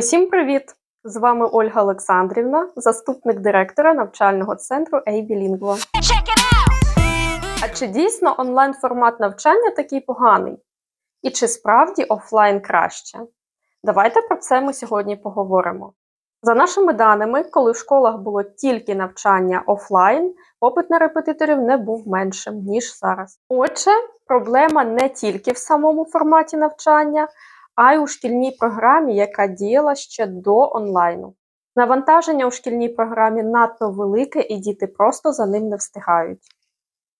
Усім привіт! З вами Ольга Олександрівна, заступник директора навчального центру Lingua. А чи дійсно онлайн формат навчання такий поганий? І чи справді офлайн краще? Давайте про це ми сьогодні поговоримо. За нашими даними, коли в школах було тільки навчання офлайн, попит на репетиторів не був меншим, ніж зараз. Отже, проблема не тільки в самому форматі навчання, а й у шкільній програмі, яка діяла ще до онлайну. Навантаження у шкільній програмі надто велике, і діти просто за ним не встигають.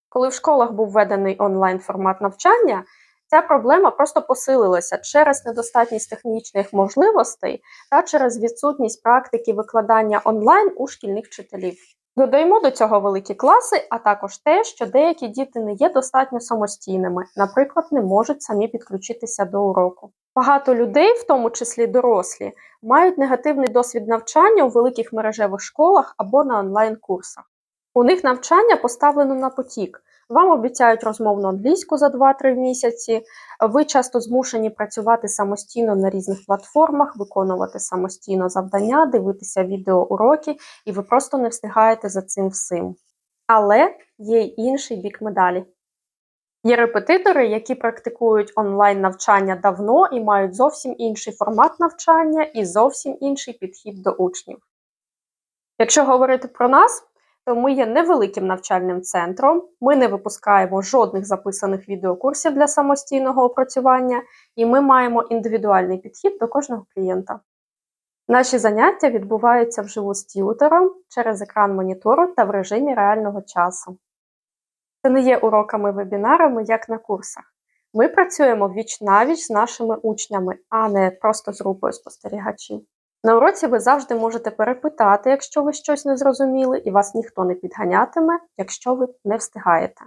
Коли в школах був введений онлайн формат навчання, ця проблема просто посилилася через недостатність технічних можливостей та через відсутність практики викладання онлайн у шкільних вчителів. Додаємо до цього великі класи, а також те, що деякі діти не є достатньо самостійними, наприклад, не можуть самі підключитися до уроку. Багато людей, в тому числі дорослі, мають негативний досвід навчання у великих мережевих школах або на онлайн-курсах. У них навчання поставлено на потік. Вам обіцяють розмовну англійську за 2-3 місяці. Ви часто змушені працювати самостійно на різних платформах, виконувати самостійно завдання, дивитися відеоуроки, і ви просто не встигаєте за цим всім. Але є й інший бік медалі. Є репетитори, які практикують онлайн навчання давно і мають зовсім інший формат навчання і зовсім інший підхід до учнів. Якщо говорити про нас, то ми є невеликим навчальним центром, ми не випускаємо жодних записаних відеокурсів для самостійного опрацювання, і ми маємо індивідуальний підхід до кожного клієнта. Наші заняття відбуваються вживу з т'ютером через екран монітору та в режимі реального часу. Це не є уроками-вебінарами, як на курсах. Ми працюємо віч навіч з нашими учнями, а не просто з групою спостерігачів. На уроці ви завжди можете перепитати, якщо ви щось не зрозуміли, і вас ніхто не підганятиме, якщо ви не встигаєте.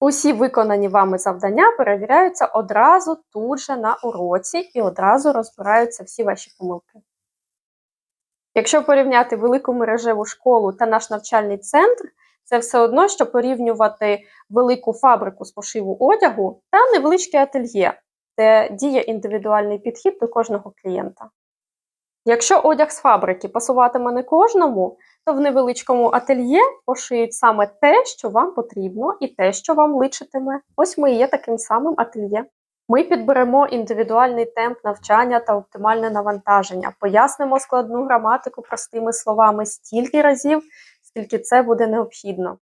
Усі виконані вами завдання перевіряються одразу тут же на уроці і одразу розбираються всі ваші помилки. Якщо порівняти велику мережеву школу та наш навчальний центр, це все одно, що порівнювати велику фабрику з пошиву одягу та невеличке ательє, де діє індивідуальний підхід до кожного клієнта. Якщо одяг з фабрики пасуватиме не кожному, то в невеличкому ательє пошиють саме те, що вам потрібно, і те, що вам личитиме. Ось ми і є таким самим ательє. Ми підберемо індивідуальний темп навчання та оптимальне навантаження, пояснимо складну граматику простими словами стільки разів, скільки це буде необхідно.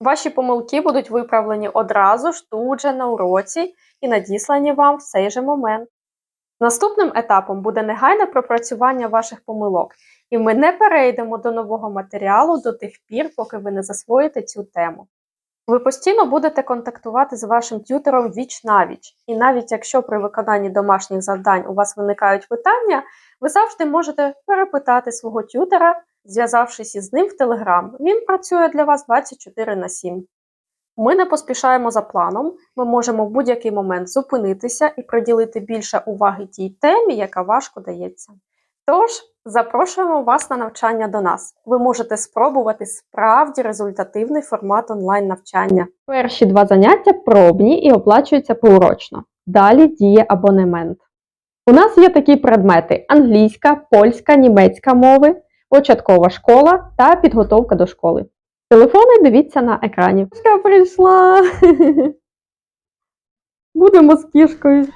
Ваші помилки будуть виправлені одразу ж тут же на уроці і надіслані вам в цей же момент. Наступним етапом буде негайне пропрацювання ваших помилок, і ми не перейдемо до нового матеріалу до тих пір, поки ви не засвоїте цю тему. Ви постійно будете контактувати з вашим тютором віч навіч, і навіть якщо при виконанні домашніх завдань у вас виникають питання, ви завжди можете перепитати свого тютора, зв'язавшись із ним в Telegram. Він працює для вас 24 на 7. Ми не поспішаємо за планом, ми можемо в будь-який момент зупинитися і приділити більше уваги тій темі, яка важко дається. Тож, запрошуємо вас на навчання до нас. Ви можете спробувати справді результативний формат онлайн-навчання. Перші два заняття пробні і оплачуються поурочно. Далі діє абонемент. У нас є такі предмети: англійська, польська, німецька мови, початкова школа та підготовка до школи. Телефони дивіться на екрані. Я прийшла. Будемо з кішкою.